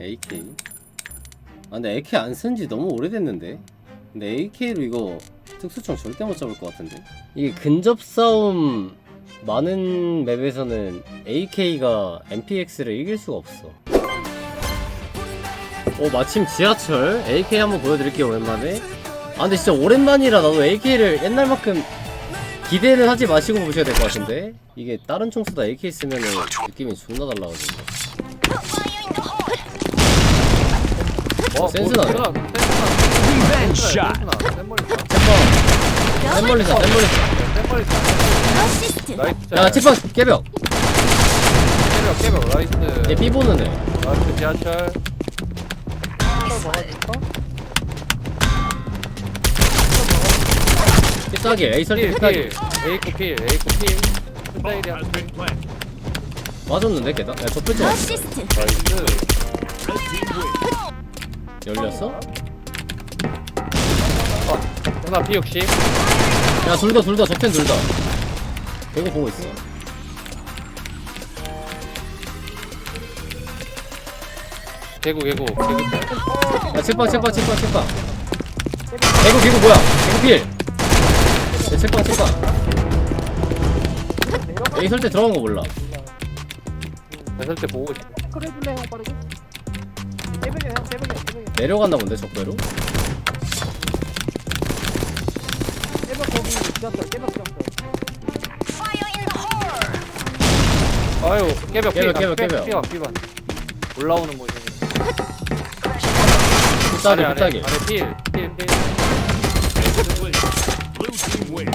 AK 아 근데 AK 안 쓴 지 너무 오래됐는데? 근데 AK로 이거 특수총 절대 못 잡을 것 같은데? 이게 근접 싸움 많은 맵에서는 AK가 MPX를 이길 수가 없어. 어 마침 지하철 AK 한번 보여드릴게요 오랜만에. 아 근데 진짜 오랜만이라 나도 AK를 옛날만큼 기대는 하지 마시고 보셔야 될 것 같은데? 이게 다른 총수다 AK 쓰면은 느낌이 존나 달라가지고 어, 센스 나네. 센스 Revenge shot. 센머리다. 챔버 샘멀리사 샘멀리사. 어시스트. 야 책방 깨벽 깨벽 깨벽 나이스. 얘 B보는 애 나이스 지하철. 삐싸기 A 설때 필 삐싸기 필. 에이코 필 에이코 필. 스타일이야. 맞았는데 걔다 야 좁혔지 어시스트 나이스. 열렸어? 하나 P 60. 야 둘 다 둘 다 적텐 둘다 이거 보고 있어 개구 개구 개구. 야 책방 책방 책방 책방 개구 개구 뭐야 개구 필 야, 책방 책방 A 설때 들어간 거 몰라 나설 때 보고 싶어. 그래줄래 형 빠르게? 형 내려갔나 본데 적배로 거기 아유 깨벽 깨벽, 깨벽, 깨벽. 올라오는 모션. 삐싸기 아래 삐싸기 아래 필필 필. Mission clear. Blue team wins.